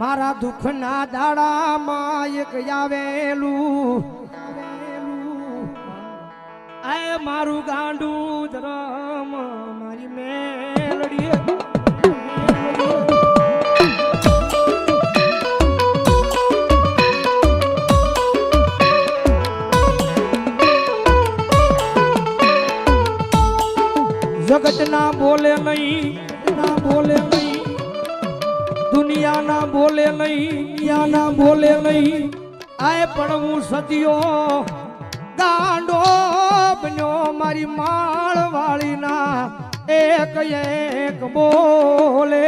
મારા દુઃખના દાડામાં એક આવેલું આય મારું ગાંડું ધરમ, મારી મેલડી જગત ના બોલે નહીં, ના બોલે નહીં. દુનિયા ના બોલે નહીં દુનિયા બોલે નહીં. આય પણ હું સતીયો ગાંડો બન્યો મારી માળ વાળી ના એક એક બોલે.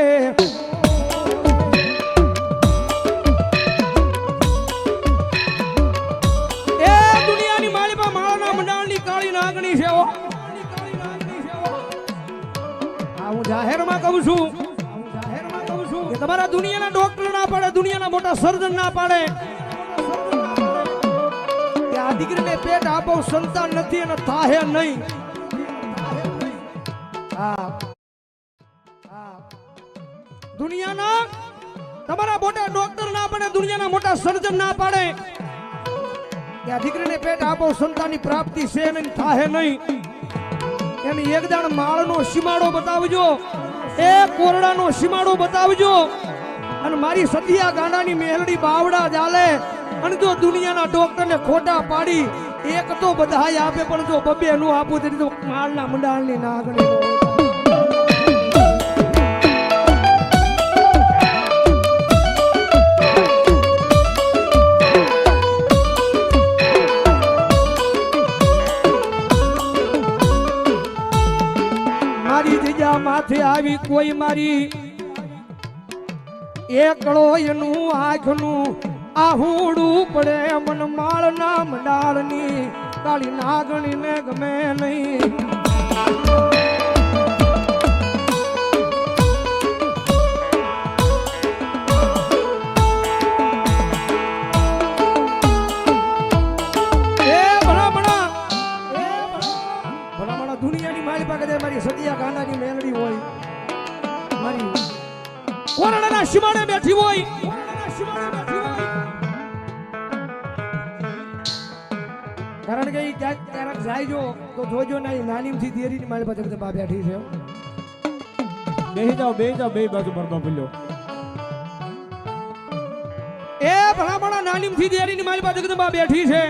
એ દુનિયાની માળીમાં માળાના મંડાળની કાળી નાગણી છું હું જાહેરમાં કહું છું કે તમારા દુનિયાના ડોક્ટર ના પાડે, દુનિયાના મોટા સર્જન ના પાડે. કે આ દીકરીને પેટ આપો, સંતાન નથી અને થાહે નહીં. દુનિયાના, તમારા મોટા ડોક્ટર ના પાડે, દુનિયાના મોટા સર્જન ના પાડે. કે આ દીકરીને પેટ આપો, સંતાનની પ્રાપ્તિ છે નહીં, થાહે નહીં. એની એક દાણ માળનો સીમાડો બતાવજો. એ કોરડાનો સીમાડો બતાવજો. અને મારી સતિયા ગાંડાની મેલડી બાવડા ચાલે અને જો દુનિયાના ડોક્ટરને ખોટા પાડી, એક તો બધાય આપે, પણ જો બબે નું આપું તો માળના મંડાળની નાગણી મારી જીજા માથે આવી કોઈ મારી. એકડો એનું આંખનું આહુડું પડે, મન માળના મંડાળની કાળી નાગણીને ગમે નહીં. ગાંડાની મેલડી હોય. મારી કોરડાના શિમાડે બેઠી હોય. કોરડાના કારણ કે ક્યાંક ક્યારેક જાય જો તો જોજો નહીં નાનીમથી દેરીની મારી પાસે બા બેઠી છે. બેહી જાઓ બે જાઓ બે બાજુ પર બોલ્યો એ ભલા ભલા નાનીમથી દેરીની મારી પાસે બા બેઠી છે.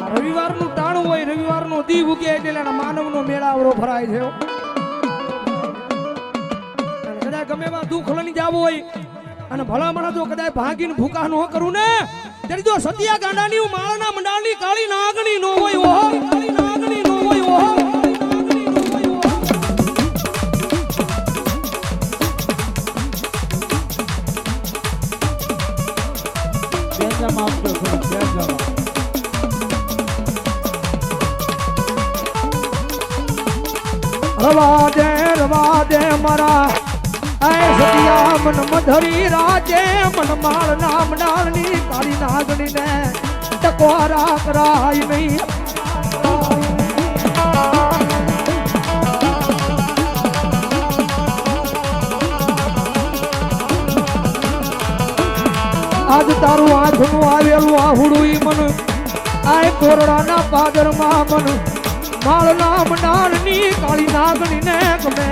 આ રવિવારનું હોય રવિવારનો દી ઉગે એટલે માનવનો મેળાવરો ભરાય છે. કદાચ ગમે એવા દુઃખ લઈને જવું હોય, અને ભલામણા જો કદાચ ભાગીને ભૂકા ન કરું ને, ત્યારે જો સતિયા ગાંડાની માળના મંડાળની કાળી નાગણી નો હોય, ઓહો, કાળી નાગણી નો હોય, ઓહો નાગણી નો હોય રવા દે રવા દે મારા એ સતિયા મન મધરી રાજે, મન માળ નામ ડાળની કાળી નાગણી ને ટકવારા કરાય નહીં. આજ તારું આંખનું આવેલું આહુડું મન. આય કોરડાના પાદરમાં મન. માળના મંડાળની કાળી નાગણી ને ગમે